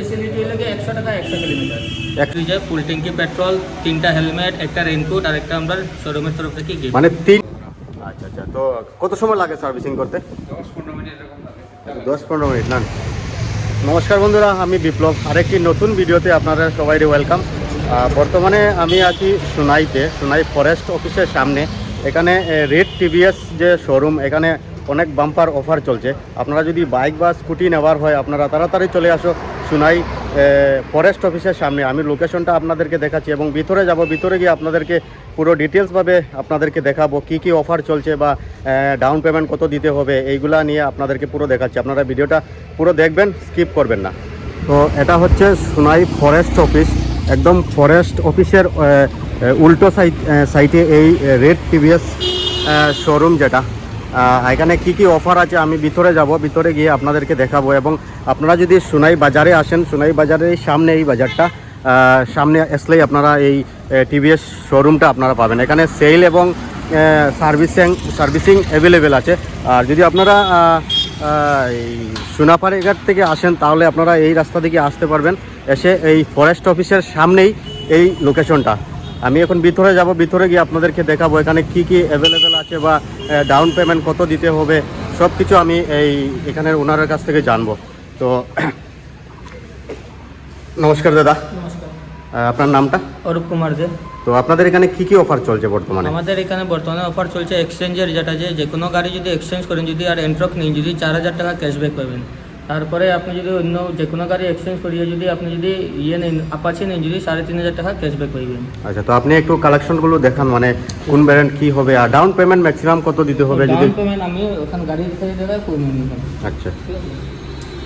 Speciality হলো কি একশো টাকা একশো কিলোমিটার। এক- ফুল ট্যাঙ্কি পেট্রোল তিনটা হেলমেট একটা রেনকোট আর একটা আমরা শোরুমের তরফ থেকে গিফট মানে তিন আচ্ছা আচ্ছা তো কত সময় লাগে সার্ভিসিং করতে? দশ পনেরো মিনিট না নমস্কার বন্ধুরা আমি বিপ্লব। আরেকটি নতুন ভিডিওতে আপনারা সবাই ওয়েলকাম বর্তমানে আমি আছি সোনাইতে সোনাই ফরেস্ট অফিসের সামনে। এখানে রেড টিভিএস যে শোরুম এখানে অনেক বাম্পার অফার চলছে। আপনারা যদি বাইক বা স্কুটি নেওয়ার হয় আপনারা তাড়াতাড়ি চলে আসো। সোনাই ফরেস্ট অফিসের সামনে। আমি লোকেশনটা আপনাদেরকে দেখাচ্ছি এবং ভিতরে যাব, ভিতরে গিয়ে আপনাদেরকে পুরো ডিটেলসভাবে আপনাদেরকে দেখাবো, কি কি অফার চলছে বা ডাউন পেমেন্ট কত দিতে হবে, এইগুলা নিয়ে আপনাদেরকে পুরো দেখাচ্ছি। আপনারা ভিডিওটা পুরো দেখবেন স্কিপ করবেন না। তো এটা হচ্ছে সোনাই ফরেস্ট অফিস একদম ফরেস্ট অফিসের উল্টো সাইড সাইটে এই রেড টিভিএস শোরুম যেটা। এখানে কি কি অফার আছে আমি ভিতরে যাব, ভিতরে গিয়ে আপনাদেরকে দেখাবো এবং আপনারা যদি সোনাই বাজারে আসেন, সোনাই বাজারের সামনে এই বাজারটা সামনে আসলেই আপনারা এই টিভিএস শোরুমটা আপনারা পাবেন। এখানে সেল এবং সার্ভিসিং সার্ভিসিং অ্যাভেলেবেল আছে। আর যদি আপনারা সোনাপাড়ি ঘাট থেকে আসেন, তাহলে আপনারা এই রাস্তা থেকে আসতে পারবেন। এসে এই ফরেস্ট অফিসের সামনেই এই লোকেশনটা আমি এখন ভিতরে যাব, ভিতরে গিয়ে আপনাদেরকে দেখাবো এখানে কি কি অ্যাভেলেবেল আছে বা ডাউন পেমেন্ট কত দিতে হবে সব কিছু আমি এই এখানের ওনারের কাছ থেকে জানব। তো নমস্কার দাদা। আপনার নামটা? অরূপ কুমার দে। তো আপনাদের এখানে কি কি অফার চলছে বর্তমানে? আমাদের এখানে বর্তমানে অফার চলছে এক্সচেঞ্জের যেটা যে যে কোনো গাড়ি যদি এক্সচেঞ্জ করেন যদি আর এন্ট্রক নিন যদি চার হাজার টাকা ক্যাশব্যাক পাবেন। তারপরে আপনি যদি অন্য যে কোনো গাড়ি এক্সচেঞ্জ করিয়ে যদি আপনি যদি ইয়ে নেন আপাচি নেন যদি সাড়ে তিন হাজার টাকা ক্যাশব্যাক পাইবেন। আচ্ছা তো আপনি একটু কালেকশনগুলো দেখান মানে কোন ব্র্যান্ড কি হবে আর ডাউন পেমেন্ট ম্যাক্সিমাম কত দিতে হবে যদি ডাউন পেমেন্ট আমি ওখানে গাড়ি থেকে দেবে আচ্ছা।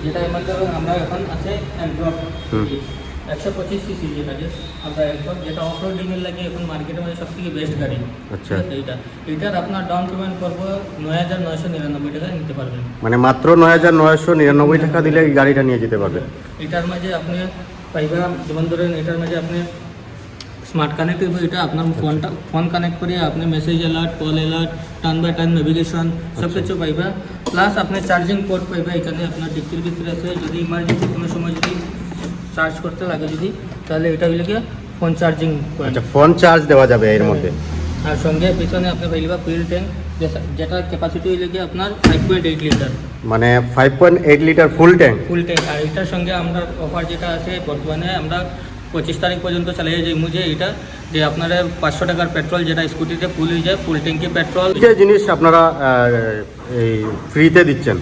যেটা এমন ধরুন আমরা এখন আছে অ্যান্ড্রয়েড। একশো পঁচিশ সিসি যেটা যে আমরা যেটা অফ রোডিংয়ের লাগে এখন মার্কেটের মধ্যে সব থেকে বেস্ট গাড়ি। আচ্ছা। এইটা। এটার আপনার ডাউন পেমেন্ট করব নয় হাজার নয়শো নিরানব্বই টাকা নিতে পারবেন। মানে মাত্র নয় হাজার নয়শো নিরানব্বই টাকা দিলে এই গাড়িটা নিয়ে যেতে পারবে। এটার মাঝে আপনি পাইবা যেমন ধরেন এটার মাঝে আপনি স্মার্ট কানেক্ট এটা আপনার ফোনটা ফোন কানেক্ট করে আপনি message alert call alert turn by turn navigation সব কিছু পাইবা। প্লাস আপনি চার্জিং পোর্ট পাইবা এখানে আপনার ডিক্কির ভিতরে আছে। যদি ইমার্জেন্সি কোনো সময় যদি চার্জ করতে লাগে যদি তাহলে এটা হইলে ফোন চার্জিং আচ্ছা ফোন চার্জ দেওয়া যাবে এর মধ্যে। আর সঙ্গে পিছনে আপনি পাইবা ফুয়েল ট্যাঙ্ক যেটা ক্যাপাসিটি হইলে গিয়ে আপনার ফাইভ পয়েন্ট এইট লিটার মানে five point eight litre full tank full tank আর এটার সঙ্গে আমরা অফার যেটা আছে বর্তমানে আমরা পঁচিশ তারিখ পর্যন্ত চালিয়ে যাই মুঝে এটা যে আপনারা পাঁচশো টাকার পেট্রোল যেটা স্কুটিতে ফুল হয়ে যায় ফুল ট্যাঙ্কি পেট্রোল যে জিনিস আপনারা এই ফ্রিতে দিচ্ছেন?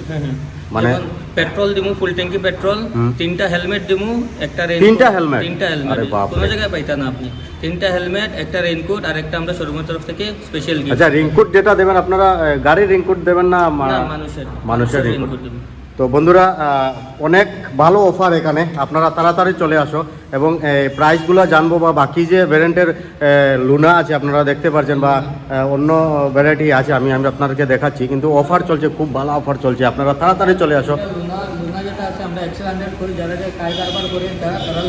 মানে- পেট্রোল দিমু ফুল ট্যাঙ্কি পেট্রোল তিনটা হেলমেট দিমু একটা রেন তিনটা হেলমেট তিনটা হেলমেট। কোনো জায়গায় পাইতা না আপনি। তিনটা হেলমেট একটা রেইনকোট আর একটা আমরা শোরুমের তরফ থেকে স্পেশাল গিফট আচ্ছা যেটা দেবেন আপনারা গাড়ির রিংকুট দেবেন না মানুষের। মানুষের। তো বন্ধুরা অনেক ভালো অফার এখানে। আপনারা তাড়াতাড়ি চলে আসো এবং প্রাইসগুলো জানব বা বাকি যে ভ্যারেন্টের লুনা আছে আপনারা দেখতে পারছেন বা অন্য ভ্যারাইটি আছে আমি আমি আপনাদেরকে দেখাচ্ছি। কিন্তু অফার চলছে খুব ভালো অফার চলছে। আপনারা তাড়াতাড়ি চলে আসো। লুনা লুনা যেটা আছে আমরা একশো হান্ড্রেড করি যারা যে কাজ কারবার করে তারা তারা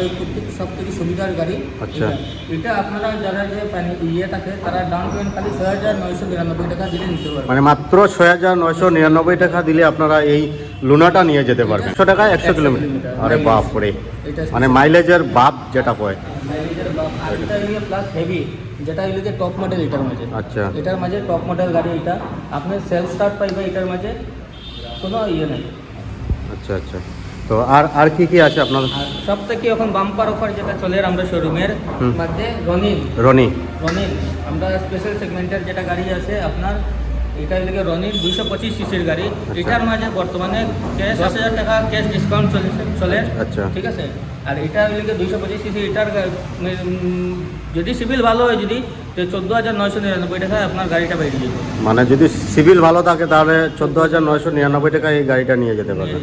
সব থেকে সুবিধার গাড়ি। আচ্ছা। এটা- এটা আপনারা যারা যে ইয়ে থাকে তারা ডাউন পেমেন্ট খালি ছয় হাজার নয়শো নিরানব্বই টাকা দিলে নিতে পারবে। মানে মাত্র ছয় হাজার নয়শো নিরানব্বই টাকা দিলে আপনারা এই লুনাটা নিয়ে যেতে পারবেন। একশো টাকায় একশো কিলোমিটার। আরে বাপ রে মানে মাইলেজের বাপ যেটা কয়। প্লাস হেভি যেটা হইলে যে টপ মডেল এটার মাঝে। আচ্ছা। এটার মাঝে টপ মডেল গাড়ি এটা। আপনি সেলফ স্টার্ট পাইবে এটার মাঝে কোনো ইয়ে নেই। আচ্ছা আচ্ছা। তো আর আর কি কি আছে আপনার সব থেকে এখন বাম্পার অফার যেটা চলে আমরা শোরুমের। মধ্যে রনিল। রনি রনিল। আমরা স্পেশাল সেগমেন্টের যেটা গাড়ি আছে আপনার এটা হলে রনির দুইশো পঁচিশ সিসির গাড়ি। এটার মাঝে বর্তমানে ক্যাশ দশ হাজার টাকা ক্যাশ ডিসকাউন্ট চলেছে চলে। আচ্ছা। ঠিক আছে? আর এটা হলে দুইশো পঁচিশ সিসি এটার যদি সিভিল ভালো হয় যদি চোদ্দ হাজার নয়শো নিরানব্বই টাকায় আপনার গাড়িটা বেরিয়ে যাবে। মানে যদি সিভিল ভালো থাকে তাহলে চোদ্দ হাজার নয়শো নিরানব্বই টাকায় এই গাড়িটা নিয়ে যেতে পারবা।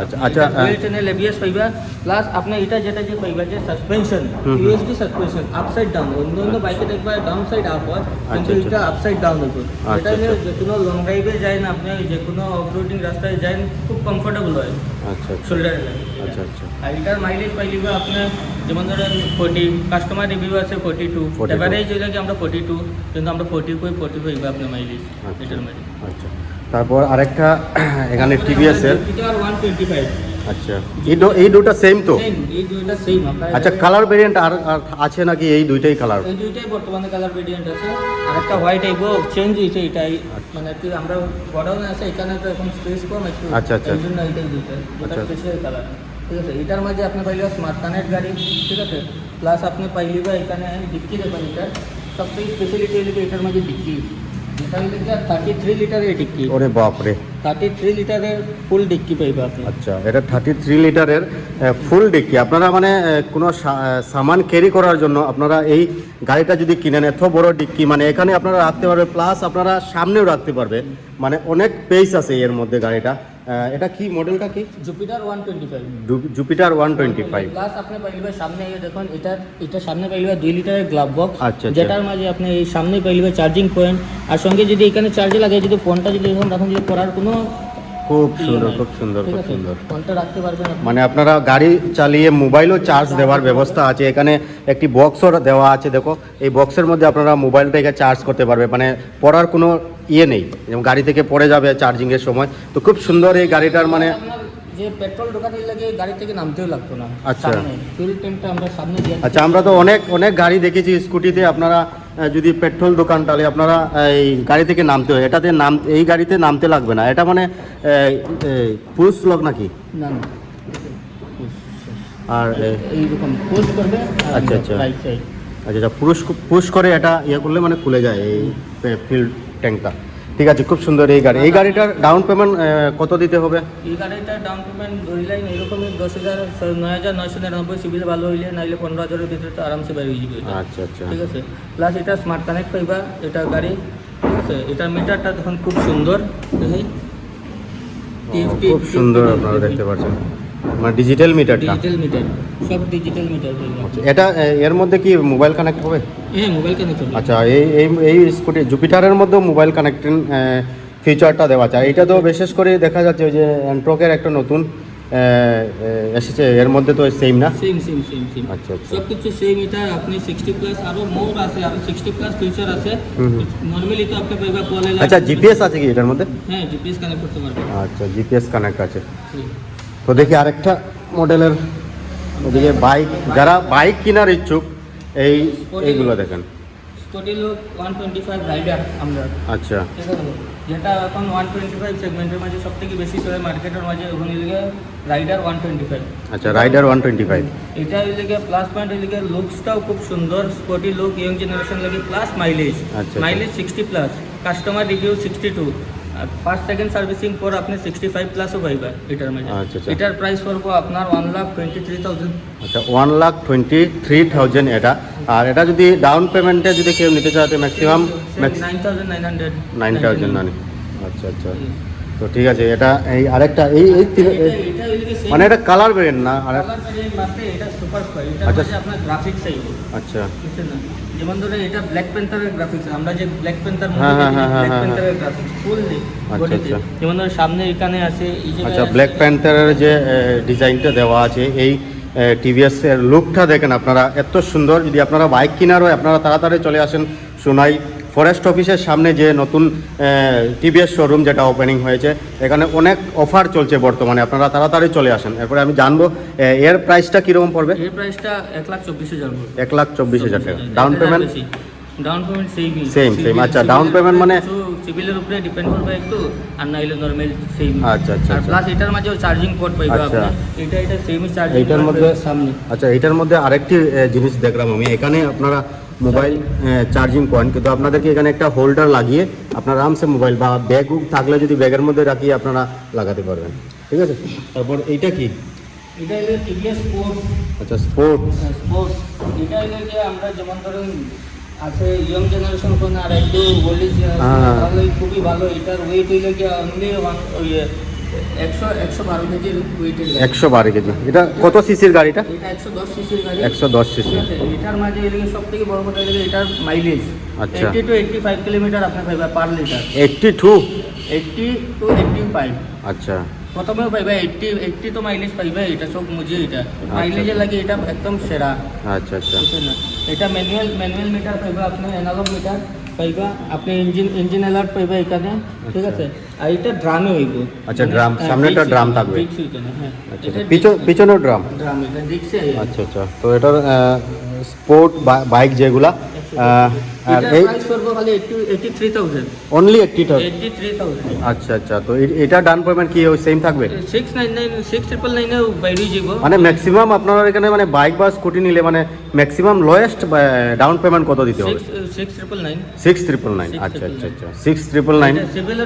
আচ্ছা আচ্ছা ডুয়েল চ্যানেল এবিএস পাইবা। প্লাস আপনি এটা যেটা যে পাইবা যে suspension. USD suspension upside down অন্য অন্য বাইকে দেখবা ডাউন সাইড আপ হয় কিন্তু আচ্ছা, এটা আপসাইড ডাউন হবে আচ্ছা, এটা নিয়ে আচ্ছা। যে কোনো লং ড্রাইভে যায় না আপনি যে কোনো অফ রোডিং রাস্তায় যান খুব কমফোর্টেবল হয়। আচ্ছা আচ্ছা। শোল্ডারে আচ্ছা আচ্ছা। আর এটার মাইলেজ পাইলিবা আপনার যেমন ধরেন ফোর্টি কাস্টমার রিভিউ আছে ফোর্টি টু এভারেজ হইলে কি আমরা ফোর্টি টু কিন্তু আমরা ফোর্টি কই ফোর্টি পাইবা আপনার মাইলেজ আচ্ছা। এটার মাইলেজ আচ্ছা। তারপর আরেকটা এখানে টিভিএস এর ওয়ান টোয়েন্টি ফাইভ আচ্ছা এই এই দুটো সেম তো আচ্ছা কালার ভেরিয়েন্ট আর আর আছে নাকি এই দুইটাই কালার এই দুইটাই বর্তমানে কালার ভেরিয়েন্ট আছে। আর একটা হোয়াইট আইবো চেঞ্জ হয়েছে এটাই। মানে কি আমরা গোডাউনে আছে এখানে তো এখন স্পেস কম একটু আচ্ছা, আচ্ছা। এই জন্য এটাই দুইটা আচ্ছা। স্পেশাল কালার ঠিক আছে এটার মাঝে আপনি পাইলে স্মার্ট কানেক্ট গাড়ি ঠিক আছে? প্লাস আপনি পাইলে বা এখানে ডিক্কি দেবেন এটা সবথেকে স্পেশালিটি হলো এটার মাঝে ডিক্কি হলো থার্টি থ্রি লিটারের ডিক্কি। ওরে বাপ থার্টি থ্রি লিটারের ফুল ডিক্কি পাইবে আপনি। আচ্ছা এটা থার্টি থ্রি লিটারের ফুল ডিক্কি। আপনারা মানে কোনো সামান ক্যারি করার জন্য আপনারা এই গাড়িটা যদি কিনেন এত বড় ডিক্কি মানে এখানে আপনারা রাখতে পারবে প্লাস আপনারা সামনেও রাখতে পারবে। মানে অনেক পেস আছে এর মধ্যে গাড়িটা। এটা কি মডেলটা কি? Jupiter one twenty five Jupiter one twenty five plus আপনি পাইলবে সামনে এই দেখুন এটা এটা সামনে পাইলবে দুই লিটারের গ্লাভ বক্স আচ্ছা, আচ্ছা। যেটার মাঝে আপনি এই সামনে পাইলবে চার্জিং পয়েন্ট আর সঙ্গে যদি এখানে চার্জে লাগে যদি ফোনটা যদি এখন দেখুন যদি করার কোনো খুব সুন্দর খুব সুন্দর খুব সুন্দর। ফোনটা রাখতে পারবেন মানে আপনারা গাড়ি চালিয়ে মোবাইলও চার্জ দেওয়ার ব্যবস্থা আছে। এখানে একটি বক্সও দেওয়া আছে দেখো। এই বক্সের মধ্যে আপনারা মোবাইলটাকে চার্জ করতে পারবে। মানে পড়ার কোনো ইয়ে নেই। যেমন গাড়ি থেকে পড়ে যাবে চার্জিংয়ের সময়। তো খুব সুন্দর এই গাড়িটার মানে যে পেট্রোল ঢোকাতে লাগে গাড়ি থেকে নামতেও লাগতো না? আচ্ছা। আমরা সামনে আচ্ছা আমরা তো অনেক অনেক গাড়ি দেখেছি স্কুটিতে আপনারা যদি পেট্রোল দোকান তাহলে আপনারা এই গাড়ি থেকে নামতে হয় এটাতে নাম এই গাড়িতে নামতে লাগবে না। এটা মানে পুরুষ লোক নাকি? না আর এইরকম পোস্ট করবে আচ্ছা, আচ্ছা। আচ্ছা আচ্ছা পুরুষ পুশ করে এটা ইয়ে করলে মানে খুলে যায় এই ফিল্ড ট্যাঙ্কটা ঠিক আছে খুব সুন্দর এই গাড়ি। এই গাড়িটার ডাউন পেমেন্ট কত দিতে হবে? এই গাড়িটা ডাউন পেমেন্ট ধরিলাম এরকমই দশ হাজার নয় হাজার নয়শো নিরানব্বই সিভিল ভালো হইলে নাইলে পনেরো হাজারের ভিতরে তো আরামসে বের হয়ে যাবে আচ্ছা আচ্ছা। ঠিক আছে? প্লাস এটা স্মার্ট কানেক্ট পাইবা এটা গাড়ি। ঠিক আছে? এটার মিটারটা দেখুন খুব সুন্দর দেখি। খুব সুন্দর আপনারা দেখতে পাচ্ছেন। মানে ডিজিটাল মিটারটা ডিজিটাল মিটার সব ডিজিটাল মিটার পাইবা এটা এর মধ্যে কি মোবাইল কানেক্ট হবে? হ্যাঁ মোবাইল কানেক্ট হবে। আচ্ছা এই এই এই স্কুটি জুপিটারের মধ্যেও মোবাইল কানেক্টিং ফিচারটা দেওয়া আছে। এটা তো বিশেষ করে দেখা যাচ্ছে যে অ্যান্ট্রকের একটা নতুন এসেছে। এর মধ্যে তো সেম না? সেম সেম সেম সেম আচ্ছা আচ্ছা। সব কিছু সেম এটা আপনি সিক্সটি প্লাস আরও মোর আছে আরও সিক্সটি প্লাস ফিচার আছে। হুম। তো আপনি পাইবা কলে আচ্ছা জিপিএস আছে কি এটার মধ্যে? হ্যাঁ জিপিএস কানেক্ট করতে পারবেন। আচ্ছা জিপিএস কানেক্ট আছে। তো দেখি আরেকটা মডেলের ওদিকে বাইক যারা বাইক কেনার ইচ্ছুক এই এইগুলো দেখেন। স্কটিলো ওয়ান টোয়েন্টি ফাইভ রাইডার আমরা। আচ্ছা। যেটা এখন ওয়ান টোয়েন্টি ফাইভ সেগমেন্টের মাঝে সব থেকে বেশি চলে মার্কেটের মাঝে ওখানে লিগে রাইডার ওয়ান টোয়েন্টি ফাইভ আচ্ছা রাইডার ওয়ান টোয়েন্টি ফাইভ এটা লিগে প্লাস পয়েন্ট লিগে লুকসটাও খুব সুন্দর স্পোর্টি লুক ইয়ং জেনারেশন লাগে প্লাস মাইলেজ আচ্ছা। Mileage sixty plus customer review sixty two আর ফার্স্ট সেকেন্ড সার্ভিসিং পর আপনি সিক্সটি ফাইভ প্লাসও পাইবেন এটার মধ্যে আচ্ছা, আচ্ছা। এটার প্রাইস পড়ব আপনার one lakh twenty three thousand আচ্ছা one lakh twenty three thousand এটা। আর এটা যদি ডাউন পেমেন্টে যদি কেউ নিতে চায় maximum nine thousand nine hundred nine thousand আচ্ছা আচ্ছা। তো ঠিক আছে এটা এই আরেকটা এই এই এটা এই- মানে এটা কালার ভেরিয়েন্ট না? আর এটা সুপার স্কোয়ার এটা আচ্ছা। হচ্ছে আপনার গ্রাফিক্স চাইবে আচ্ছা। বুঝছেন না? যেমন ধরে এটা ব্ল্যাক প্যান্থারের গ্রাফিক্স আমরা যে ব্ল্যাক প্যান্থার হ্যাঁ, হ্যাঁ, ব্ল্যাক প্যান্থারের গ্রাফিক্স ফুল আচ্ছা, আচ্ছা। যেমন ধরে সামনে এখানে আছে এই যে আচ্ছা ব্ল্যাক প্যান্থারের যে ডিজাইনটা দেওয়া আছে এই টিভিএস এর লুকটা দেখেন আপনারা। এত সুন্দর। যদি আপনারা বাইক কেনার হয় আপনারা তাড়াতাড়ি চলে আসেন সোনাই ফরেস্ট অফিসের সামনে যে নতুন টিভিএস শোরুম যেটা ওপেনিং হয়েছে এখানে অনেক অফার চলছে বর্তমানে। আপনারা তাড়াতাড়ি চলে আসেন। এরপরে আমি জানব এর প্রাইসটা কীরকম পড়বে? এর প্রাইসটা এক লাখ চব্বিশ হাজার এক লাখ চব্বিশ হাজার টাকা। Down payment down payment same আচ্ছা, মানে- সিভিলের উপরে ডিপেন্ড করবে একটু আর নাইলে নরমাল সেম আচ্ছা, আচ্ছা, আর আচ্ছা। প্লাস এটার মাঝেও চার্জিং পোর্ট পাইবে আচ্ছা। আপনি এটা এটা সেমই চার্জিং এইটার মধ্যে সামনে। আচ্ছা এইটার মধ্যে আরেকটি জিনিস দেখলাম আমি। এখানে আপনারা মোবাইল চার্জিং পয়েন্ট কিন্তু আপনাদেরকে এখানে একটা হোল্ডার লাগিয়ে আপনারা আরামসে মোবাইল বা ব্যাগ থাকলে যদি ব্যাগের মধ্যে রাখিয়ে আপনারা লাগাতে পারবেন। ঠিক আছে? তারপর এইটা কি? এটা হলো টিভিএস স্পোর্টস আচ্ছা স্পোর্ট স্পোর্টস এটা হলো যে আমরা যেমন ধরুন আছে ইয়ং জেনারেশন কোন আর একটু এজ হ্যাঁ। খুবই ভালো। এটার ওয়েট হইলে কি অনলি ওয়ান একশো বারো কেজি এটা কত সিসির গাড়িটা? একশো দশ সিসি। এটার মাঝে সব থেকে বড় কথা এটার মাইলেজ আচ্ছা। Eighty two eighty five kilometre আপনার পাইবা per litre eighty two eighty two eighty five আচ্ছা। প্রথমেও পাইবা এইটটি এইটটি তো মাইলেজ পাইবা এটা সব মুঝে এটা। মাইলেজে লাগে এটা একদম সেরা। আচ্ছা আচ্ছা? এটা ম্যানুয়াল ম্যানুয়াল মিটার পাইবা আপনি অ্যানালগ মিটার পাইবা আপনি ইঞ্জিন ইঞ্জিন অ্যালার্ট পাইবা এখানে ঠিক আছে? আর এটা ড্রামে হইব। আচ্ছা, ড্রাম সামনে একটা drum থাকবে। হ্যাঁ। আচ্ছা আচ্ছা। পিছন পিছনেও ড্রাম ড্রাম এটা আচ্ছা আচ্ছা। তো এটার স্পোর্ট বাইক যেগুলা আহ, আর এই প্রাইস করব খালি only eighty eighty three thousand আচ্ছা আচ্ছা তো এটা ডান পেমেন্ট কি ওই সেম থাকবে? বাইরে যাব মানে ম্যাক্সিমাম আপনারা এখানে মানে বাইক বা স্কুটি নিলে মানে ম্যাক্সিমাম লোয়েস্ট ডাউন পেমেন্ট কত দিতে হবে? Six six triple nine six triple nine Six আচ্ছা আচ্ছা আচ্ছা। সিক্স ট্রিপল নাইন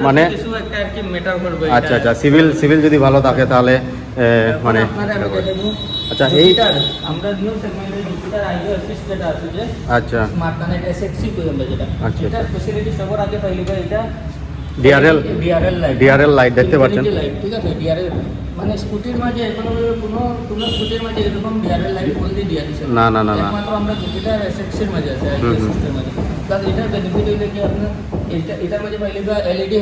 মানে কিছু একটা আর কি মেটার করবে আচ্ছা আচ্ছা সিভিল সিভিল যদি ভালো থাকে তাহলে মানে আচ্ছা, এই- আমরা নিউ সেগমেন্টে জুপিটার আইডিও অ্যাসিস্ট যেটা আছে যে আচ্ছা। স্মার্ট কানেক্ট এসএক্সি কই আমরা যেটা আচ্ছা, এটা আচ্ছা। স্পেশালিটি সবার আগে পাইলিবা এটা DRL DRL light DRL light দেখতে পাচ্ছেন। লাইট ঠিক আছে ডিআরএল মানে স্কুটির মাঝে এখনও কোনো কোনো স্কুটির মাঝে এরকম ডিআরএল লাইট বলতে দিয়া দিছে না, না, না, না। একমাত্র আমরা জুপিটার এসএক্সির মাঝে আছে। মাঝে প্লাস এটার বেনিফিট হইলে কি আপনার এটা এটার মাঝে পাইলিবা LED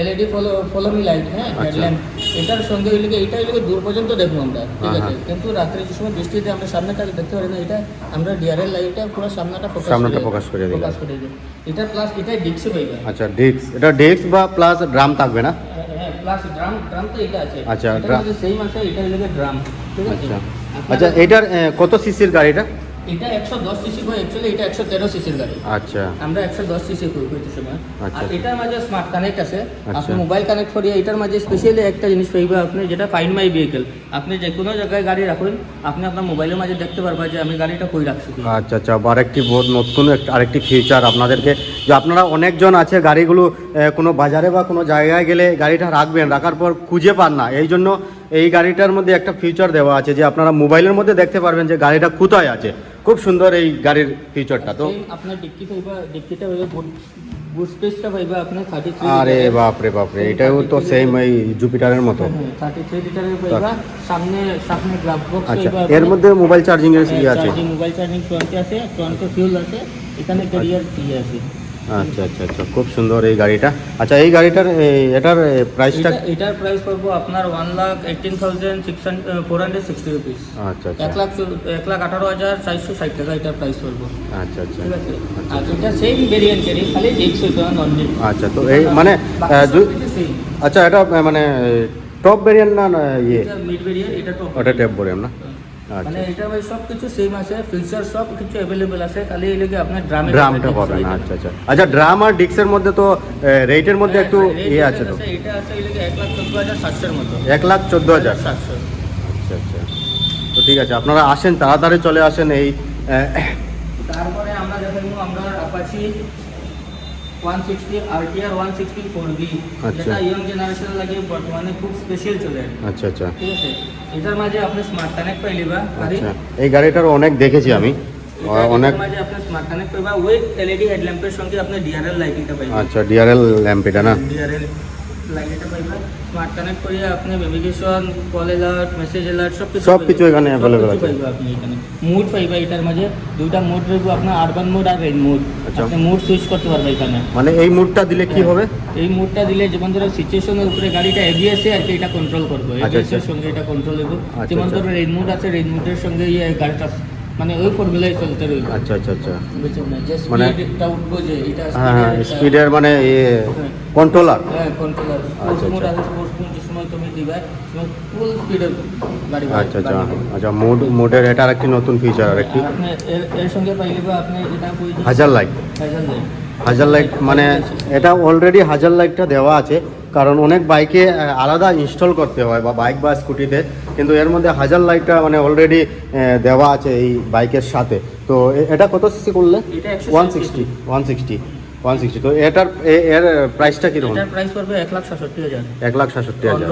LED follow follow me light হ্যাঁ আচ্ছা। হেডল্যাম্প এটার সঙ্গে হইলে কি এটা হইলে দূর পর্যন্ত দেখব আমরা ঠিক হ্যাঁ, আছে হ্যাঁ। কিন্তু রাত্রে যে সময় বৃষ্টিতে আমরা সামনেটা দেখতে পারি না এটা আমরা ডিআরএল লাইটটা পুরো সামনেটা ফোকাস সামনেটা করে। ফোকাস করে দিই এটা প্লাস এটা ডিক্সে পাইবা আচ্ছা ডিস্ক এটা ডিস্ক বা প্লাস ড্রাম থাকবে না প্লাস ড্রাম ড্রাম তো এটা আছে। আচ্ছা, এটার drum। সেম আছে এটা হলো ড্রাম ঠিক আছে? আচ্ছা। আচ্ছা এইটার এ, কত সিসির গাড়িটা এটা একশো দশ সিসি হয় অ্যাকচুয়ালি এটা একশো তেরো সিসির গাড়ি। আচ্ছা। আমরা একশো দশ সিসি করি কইতে সময়। আচ্ছা। আর এটার মাঝে স্মার্ট কানেক্ট আছে। আচ্ছা। আপনি মোবাইল কানেক্ট করিয়ে এটার মাঝে স্পেশালি একটা জিনিস পাইবা আপনি যেটা ফাইন মাই ভেহিকেল আপনি যে কোনো জায়গায় গাড়ি রাখুন আপনি আপনার মোবাইলের মাঝে দেখতে পারবা যে আমি গাড়িটা কই রাখছি আচ্ছা আচ্ছা আরেকটি বহুত নতুন একটা- আরেকটি ফিচার আপনাদেরকে। যে আপনারা অনেকজন আছে গাড়িগুলো কোনো বাজারে বা কোনো জায়গায় গেলে গাড়িটা রাখবেন রাখার পর খুঁজে পান না। এই জন্য এই গাড়িটার মধ্যে একটা ফিচার দেওয়া আছে যে আপনারা মোবাইলের মধ্যে দেখতে পারবেন যে গাড়িটা কোথায় আছে। খুব সুন্দর এই গাড়ির ফিচারটা তো। আপনার ডিক্কি পাইবা ডিক্কিটা পাইবা বুট স্পেসটা পাইবা আরে বাপরে বাপরে এটাও তো সেম এই জুপিটারের মতো। থ্রি লিটারের পাইবা সামনে সামনে গ্লাভ বক্স আচ্ছা এর মধ্যে মোবাইল চার্জিং এর ইয়ে আছে। মোবাইল চার্জিং ফ্রন্টে আছে ফ্রন্টে ফিউল আছে এখানে ক্যারিয়ার ইয়ে আছে। আচ্ছা আচ্ছা আচ্ছা খুব সুন্দর এই গাড়িটা। আচ্ছা এই গাড়িটার এটার প্রাইসটা এটার প্রাইস পড়ব আপনার one lakh eighteen thousand six four hundred sixty rupees আচ্ছা এক আচ্ছা লাখ এক লাখ আঠারো হাজার চারশো ষাট টাকা এটার প্রাইস পড়ব। আচ্ছা আচ্ছা। ঠিক আছে? আর এটা সেম ভেরিয়েন্টেরই খালি নন ডিক্স আচ্ছা তো এই মানে আচ্ছা এটা মানে টপ ভেরিয়েন্ট না না ইয়ে? মিড ভেরিয়েন্ট এটা টপ ওটা টপ ভেরিয়েন্ট না? মানে আচ্ছা এটা ভাই সব কিছু সেম আছে ফিচার সব কিছু অ্যাভেলেবেল আছে খালি এই লেগে আপনার ড্রামে ড্রামটা পাবে না আচ্ছা আচ্ছা। আচ্ছা ড্রাম আর ডিক্সের মধ্যে তো রেটের মধ্যে একটু ইয়ে আছে তো। এটা আছে এই লেগে এক লাখ চোদ্দ হাজার সাতশোর মতো। এক লাখ চোদ্দ হাজার? সাতশো। আচ্ছা আচ্ছা। তো ঠিক আছে আপনারা আসেন তাড়াতাড়ি চলে আসেন এই তারপরে আমরা দেখাবো আমরা Apache one sixty RTR one sixty four B আচ্ছা। যেটা ইয়ং জেনারেশন লাগে বর্তমানে খুব স্পেশাল চলে আচ্ছা আচ্ছা। ঠিক আছে? এটার মাঝে আপনি স্মার্ট কানেক্ট পাইলিবা আচ্ছা। এই গাড়িটার অনেক দেখেছি আমি। অনেক মাঝে আপনি স্মার্ট কানেক্ট পাইবা উইথ এলইডি হেডল্যাম্পের সঙ্গে আপনি ডিআরএল লাইটিংটা পাইবা। আচ্ছা ডিআরএল ল্যাম্প এটা না? ডিআরএল লাইটিংটা পাইবা। স্মার্ট কানেক্ট করিয়ে আপনি navigation call alert message alert সব কিছু সব কিছু এখানে কিছু আছে। আপনি এখানে। মুড পাইবা এটার মাঝে দুইটা মুড রইব আপনার আরবান মোড আর রেন মোড আচ্ছা। আপনি মুড সুইচ করতে পারবে এখানে। মানে এই মুডটা দিলে কি হবে? এই মুডটা দিলে যেমন ধরো সিচুয়েশনের উপরে গাড়িটা এবিএসে আর কি এটা কন্ট্রোল করবে। আচ্ছা, এবিএসের আচ্ছা। সঙ্গে এটা কন্ট্রোল আচ্ছা, যেমন আচ্ছা। ধরো রেন মুড আছে রেন মুডের সঙ্গে ইয়ে গাড়িটা মানে ওই ফর্মুলাই চলতে রইবে। আচ্ছা আচ্ছা আচ্ছা। মানে- স্পিডটা উঠবো যে এটা হ্যাঁ হ্যাঁ স্পিডের মানে কন্ট্রোলার হ্যাঁ। কন্ট্রোলার স্পোর্টস আচ্ছা, তুমি দিবা ফুল স্পিডে গাড়ি আচ্ছা আচ্ছা আচ্ছা মুড মুডের এটা নতুন ফিচার আপনি এর- সঙ্গে আপনি এটা হাজার লাইট হাজার লাইট হাজার লাইট মানে এটা অলরেডি হাজার লাইটটা দেওয়া আছে কারণ অনেক বাইকে আলাদা ইনস্টল করতে হয় বা বাইক বা স্কুটিতে কিন্তু এর মধ্যে হাজার লাইটটা মানে অলরেডি দেওয়া আছে এই বাইকের সাথে। তো এটা কত সিসি করলে? One sixty one sixty one sixty তো এটার এর প্রাইসটা কীরকম? এটার প্রাইস পড়বে এক লাখ সাতষট্টি হাজার। এক লাখ সাতষট্টি হাজার।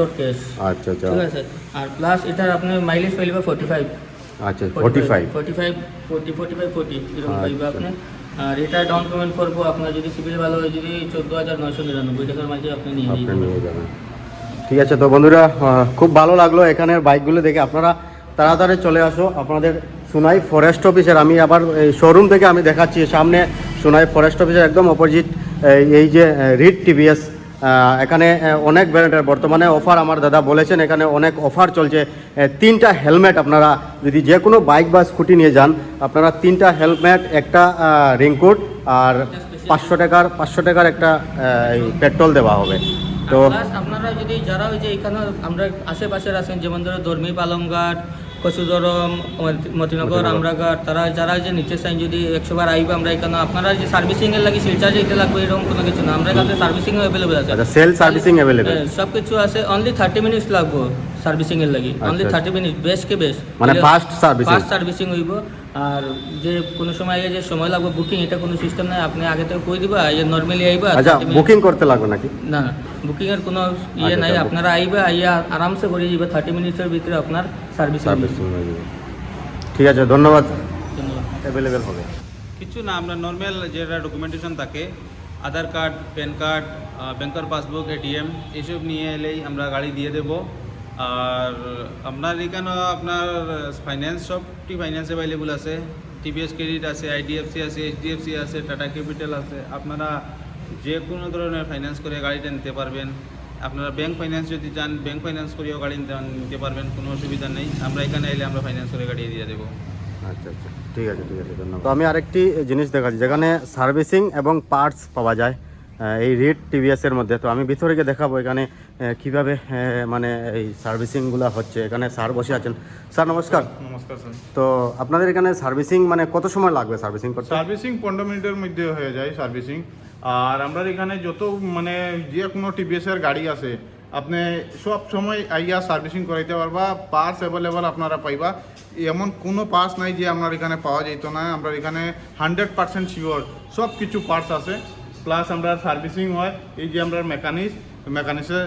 আচ্ছা আচ্ছা। ঠিক আছে। আর প্লাস এটার আপনি মাইলেজ পাইলিবা ফোর্টি ফাইভ আচ্ছা forty five forty five forty forty five forty এরকম আর এটা ডাউন পেমেন্ট করব আপনার যদি সিভিল ভালো হয় যদি চোদ্দ হাজার নয়শো নিরানব্বই টাকার মাঝে আপনি নিয়ে নিয়ে নিয়ে যাবেন। ঠিক আছে তো বন্ধুরা খুব ভালো লাগল এখানের বাইকগুলো দেখে। আপনারা তাড়াতাড়ি চলে আসো। আপনাদের সোনাই ফরেস্ট অফিসের আমি আবার শোরুম থেকে আমি দেখাচ্ছি, সামনে সোনাই ফরেস্ট অফিসের একদম অপোজিট এই যে রিড টিভিএস এখানে অনেক ব্র্যান্ডের, বর্তমানে অফার আমার দাদা বলেছেন, এখানে অনেক অফার চলছে। তিনটা হেলমেট আপনারা যদি যে কোনো বাইক বা স্কুটি নিয়ে যান, আপনারা তিনটা হেলমেট একটা রেইনকোট আর পাঁচশো টাকার পাঁচশো টাকার একটা পেট্রোল দেওয়া হবে। তো আপনারা যদি যারা ওই যে এখানে আমরা আশেপাশের আছেন, যেমন ধরো ধর্মী পালংঘাট কচুদরম মতিনগর। আমরাঘাট তারা যারা যে নিচে সাইন যদি একশো বার আইবে আমরা এখানে আপনারা যে সার্ভিসিং এর লাগে শিলচা যেতে লাগবে এরকম কোনো কিছু না। আমরা এখানে সার্ভিসিং অ্যাভেলেবল আছে। সেল সার্ভিসিং অ্যাভেলেবেল সবকিছু সব কিছু আছে অনলি থার্টি মিনিটস লাগবো। সার্ভিসিং এর লাগি। অনলি থার্টি মিনিট বেস্ট কে বেস্ট মানে ফাস্ট সার্ভিসিং ফাস্ট সার্ভিসিং হইব। আর যে কোনো সময় আগে যে সময় লাগবে বুকিং এটা কোনো সিস্টেম নাই। আপনি আগে থেকে কই দিবা এই নর্মালি আইবা আচ্ছা বুকিং করতে লাগবে নাকি? না না। বুকিং এর কোনো ইয়ে আচ্ছা, নাই। আচ্ছা, আপনারা আইবে আইয়া আরামসে করে যাবে থার্টি মিনিটসের ভিতরে আপনার সার্ভিস সার্ভিসিং হয়ে যাবে। ঠিক আছে ধন্যবাদ। অ্যাভেলেবেল হবে। কিছু না আমরা নর্মাল যেটা ডকুমেন্টেশন থাকে আধার কার্ড প্যান কার্ড ব্যাংকের পাসবুক এটিএম এইসব নিয়ে এলেই আমরা গাড়ি দিয়ে দেব। আর আপনার এখানে আপনার ফাইন্যান্স সবটি ফাইন্যান্স অ্যাভেলেবল আছে। টিভিএস ক্রেডিট আছে আইডিএফসি আছে এইচডিএফসি আছে টাটা ক্যাপিটাল আছে। আপনারা যে কোনো ধরনের ফাইন্যান্স করে গাড়িটা নিতে পারবেন। আপনারা ব্যাংক ফাইন্যান্স যদি চান ব্যাংক ফাইন্যান্স করেও গাড়ি নিতে- পারবেন, কোনো অসুবিধা নেই। আমরা এখানে এলে আমরা ফাইন্যান্স করে গাড়ি দিয়ে দেবো। আচ্ছা আচ্ছা। ঠিক আছে ঠিক আছে, ধন্যবাদ। তো আমি আরেকটি জিনিস দেখাচ্ছি, যেখানে সার্ভিসিং এবং পার্টস পাওয়া যায়। এই রেড টিভিএসের মধ্যে। তো আমি ভিতরে গিয়ে দেখাবো এখানে কীভাবে মানে এই সার্ভিসিংগুলো হচ্ছে। এখানে স্যার বসে আছেন। স্যার নমস্কার। নমস্কার স্যার। তো আপনাদের এখানে সার্ভিসিং মানে কত সময় লাগবে সার্ভিসিং করতে? সার্ভিসিং পনেরো মিনিটের মধ্যে হয়ে যায় সার্ভিসিং আর আমরা এখানে যত মানে যে কোনো টিভিএসের গাড়ি আছে আপনি সব সময় আইয়া সার্ভিসিং করাইতে পারবা পার্টস অ্যাভেলেবল আপনারা পাইবা। এমন কোনো পার্টস নাই যে আপনার এখানে পাওয়া যেত না। আমরা এখানে হান্ড্রেড পার্সেন্ট শিওর সব কিছু পার্টস আছে। প্লাস আমরা সার্ভিসিং হয় এই যে আমরা মেকানিক্স মেকানিক্সে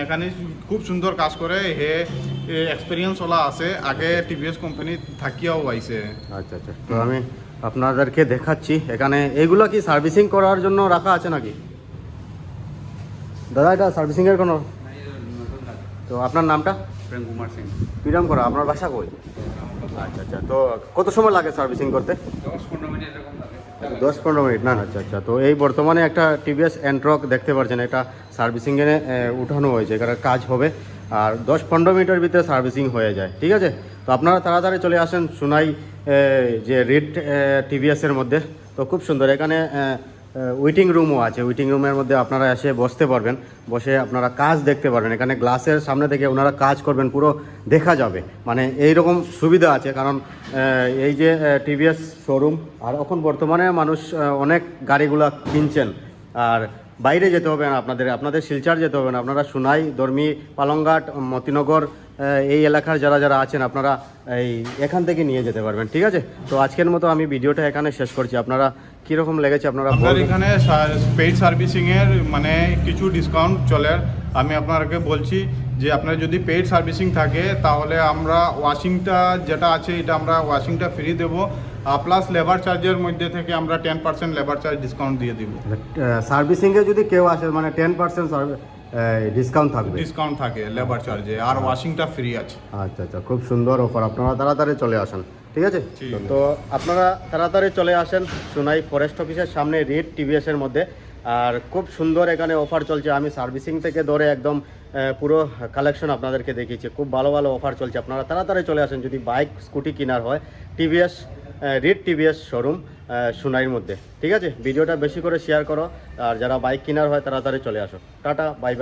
মেকানিক্স খুব সুন্দর কাজ করে হে এক্সপিরিয়েন্স ওলা আছে আগে টিভিএস কোম্পানি থাকিয়াও আইছে। আচ্ছা আচ্ছা তো আমি আপনাদেরকে দেখাচ্ছি এখানে এইগুলো কি সার্ভিসিং করার জন্য রাখা আছে নাকি? দাদা এটা সার্ভিসিংয়ের কোনো তো আপনার নামটা? প্রেম কুমার সিং। পিরাম করা আপনার বাসা কই? আচ্ছা আচ্ছা তো কত সময় লাগে সার্ভিসিং করতে? দশ পনেরো মিনিট না না, আচ্ছা আচ্ছা তো এই বর্তমানে একটা টিভিএস অ্যান্ট্রক দেখতে পাচ্ছেন এটা সার্ভিসিংয়ে উঠানো হয়েছে এখানে কাজ হবে আর দশ পনেরো মিনিটের ভিতরে সার্ভিসিং হয়ে যায় ঠিক আছে? তো আপনারা তাড়াতাড়ি চলে আসেন সুনাই যে রেড টিভিএসের মধ্যে তো খুব সুন্দর এখানে ওয়েটিং রুমও আছে। ওয়েটিং রুমের মধ্যে আপনারা এসে বসতে পারবেন। বসে আপনারা কাজ দেখতে পারবেন। এখানে গ্লাসের সামনে থেকে ওনারা কাজ করবেন, পুরো দেখা যাবে। মানে এই রকম সুবিধা আছে, কারণ এই যে টিভিএস শোরুম আর এখন বর্তমানে মানুষ অনেক গাড়িগুলা কিনছেন। আর বাইরে যেতে হবে না আপনাদের আপনাদের শিলচার যেতে হবে না। আপনারা সুনাই, দর্মি, পালংঘাট, মতিনগর এই এলাকার যারা যারা আছেন, আপনারা এই এখান থেকে নিয়ে যেতে পারবেন। ঠিক আছে? তো আজকের মতো আমি ভিডিওটা এখানে শেষ করছি। আপনারা কীরকম লেগেছে আপনারা আপনার। এখানে পেইড সার্ভিসিং এর মানে কিছু ডিসকাউন্ট চলে। আমি আপনাকে বলছি যে আপনার যদি পেইড সার্ভিসিং থাকে তাহলে আমরা ওয়াশিংটা যেটা আছে এটা আমরা ওয়াশিংটা ফ্রি দেবো। প্লাস লেবার চার্জের মধ্যে থেকে আমরা ten percent labour charge discount দিয়ে দিব। সার্ভিসিংয়ে যদি কেউ আসে মানে টেন পার্সেন্ট ডিসকাউন্ট থাকবে? ডিসকাউন্ট থাকে লেবার চার্জে আর ওয়াশিংটা ফ্রি আছে। আচ্ছা আচ্ছা খুব সুন্দর অফার আপনারা তাড়াতাড়ি চলে আসেন। ঠিক আছে? তো আপনারা তাড়াতাড়ি চলে আসেন সোনাই ফরেস্ট অফিসের সামনে রেড টিভিএস এর মধ্যে। আর খুব সুন্দর এখানে অফার চলছে। আমি সার্ভিসিং থেকে ধরে একদম পুরো কালেকশন আপনাদেরকে দেখিয়েছি। খুব ভালো ভালো অফার চলছে। আপনারা তাড়াতাড়ি চলে আসেন যদি বাইক স্কুটি কেনার হয়। টিভিএস রেড টিভিএস শোরুম সোনাইয়ের মধ্যে। ঠিক আছে? ভিডিওটা বেশি করে শেয়ার করো। আর যারা বাইক কেনার হয় তাড়াতাড়ি চলে আসো। Tata bye bye